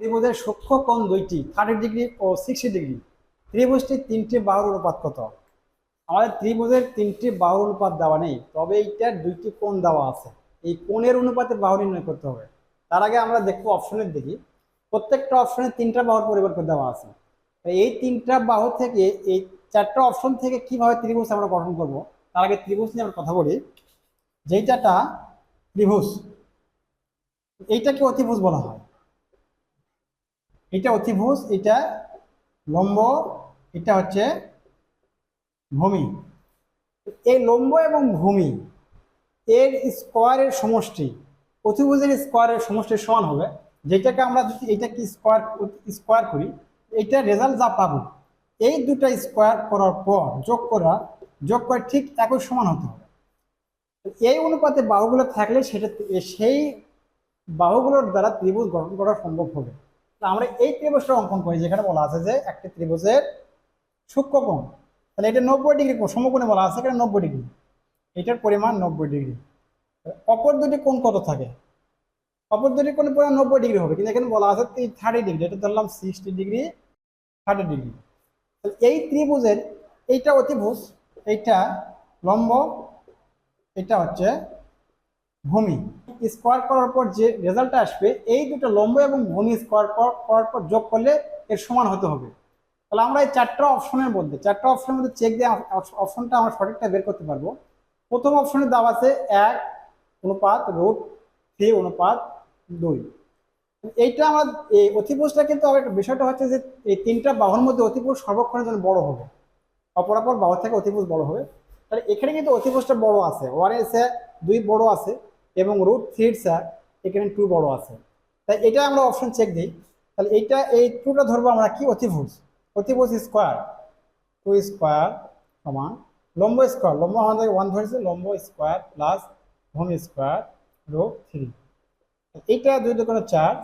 ত্রিভুজের সূক্ষ্ম কোণ দুইটি থার্টি ডিগ্রি ও সিক্সটি ডিগ্রি ত্রিভুজটির তিনটি বাহুর অনুপাত কত? আমাদের ত্রিভুজের তিনটি বাহুর অনুপাত দেওয়া নেই, তবে এইটার দুইটি কোণ দেওয়া আছে। এই কোণের অনুপাতে বাহু নির্ণয় করতে হবে। তার আগে আমরা দেখব অপশনের দিকে। প্রত্যেকটা অপশনে তিনটা বাহুর পরিবর্তন দেওয়া আছে। এই তিনটা বাহু থেকে এই চারটা অপশন থেকে কীভাবে ত্রিভুজ আমরা গঠন করব, তার আগে ত্রিভুজ নিয়ে আমরা কথা বলি। যেইটাটা ত্রিভুজ, এইটাকে অতিভুজ বলা হয়। এটা অতিভুজ, এটা লম্ব, এটা হচ্ছে ভূমি। এই লম্ব এবং ভূমি, এর স্কোয়ারের সমষ্টি, অতিভুজের স্কোয়ারের সমষ্টির সমান হবে। যেটাকে আমরা যদি, এটাকে স্কোয়ার স্কোয়ার করি এইটা রেজাল্ট যা পাবো, এই দুটা স্কোয়ার করার পর যোগ করা, যোগ করে ঠিক একই সমান হতে হবে। এই অনুপাতে বাহুগুলো থাকলে সেটা, সেই বাহুগুলোর দ্বারা ত্রিভুজ গঠন করা সম্ভব হবে। আমরা এই ত্রিভুজটা অঙ্কন করি, যেখানে বলা আছে যে একটি ত্রিভুজের সূক্ষ্মকোণ। তাহলে এটা নব্বই ডিগ্রি কোণ, সমকোণে বলা আছে এখানে নব্বই ডিগ্রি। এটার পরিমাণ নব্বই ডিগ্রি। অপর দুটি কোণ কত থাকে? অপর দুটি কোণের পরিমাণ নব্বই ডিগ্রি হবে, কিন্তু এখানে বলা আছে থার্টি ডিগ্রি, এটা ধরলাম সিক্সটি ডিগ্রি থার্টি ডিগ্রি। তাহলে এই ত্রিভুজের এইটা অতিভুজ, এইটা লম্ব এটা হচ্ছে ভূমি। স্কোয়ার করার পর যে রেজাল্টটা আসবে, এই দুটো লম্ব এবং ভূমি স্কোয়ার করার পর যোগ করলে এর সমান হতে হবে। তাহলে আমরা এই চারটা অপশনের মধ্যে, চারটা অপশনের মধ্যে চেক দিয়ে অপশনটা আমরা সঠিকটা বের করতে পারব। প্রথম অপশনে দেওয়া আছে এক অনুপাত রুট থ্রি অনুপাত দুই। এইটা আমরা, এই অতিপুরুষটা কিন্তু একটা বিষয়টা হচ্ছে যে এই তিনটা বাহুর মধ্যে অতিপুরুষ সর্বক্ষণের জন্য বড় হবে। অপরাপর বাহু থেকে অতিপুরুষ বড় হবে। তাহলে এখানে কিন্তু অতিপুরুষটা বড় আছে। ওয়ান এসে দুই বড় আছে। এবং রুট থ্রি স্যার এখানে টু বড় আছে। তাই এটা আমরা অপশন চেক দিই। তাহলে এইটা, এই টুটা ধরবো আমরা কি? অতিভুজ। অতিভুজ স্কোয়ার টু স্কোয়ার সমান লম্ব স্কোয়ার লম্ব আমাদের ওয়ান ধরেছে, লম্ব স্কোয়ার প্লাস ভূমি স্কোয়ার রুট থ্রি এইটা দুই দোকানে চার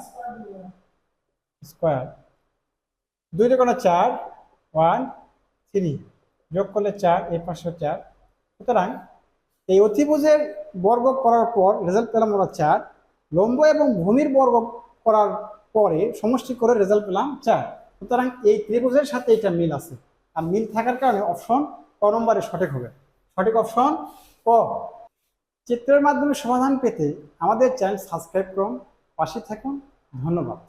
স্কোয়ার দুই দোকানে চার ওয়ান থ্রি যোগ করলে চার, এই পাঁচশো চার। সুতরাং এই অতিভুজের বর্গ করার পর রেজাল্ট পেলাম আমরা চার। লম্ব এবং ভূমির বর্গ করার পরে সমষ্টি করে রেজাল্ট পেলাম চার। সুতরাং এই ত্রিভুজের সাথে এটা মিল আছে। আর মিল থাকার কারণে অপশন ক নম্বরে সঠিক হবে। সঠিক অপশন ক। চিত্রের মাধ্যমে সমাধান পেতে আমাদের চ্যানেল সাবস্ক্রাইব করুন। পাশে থাকুন। ধন্যবাদ।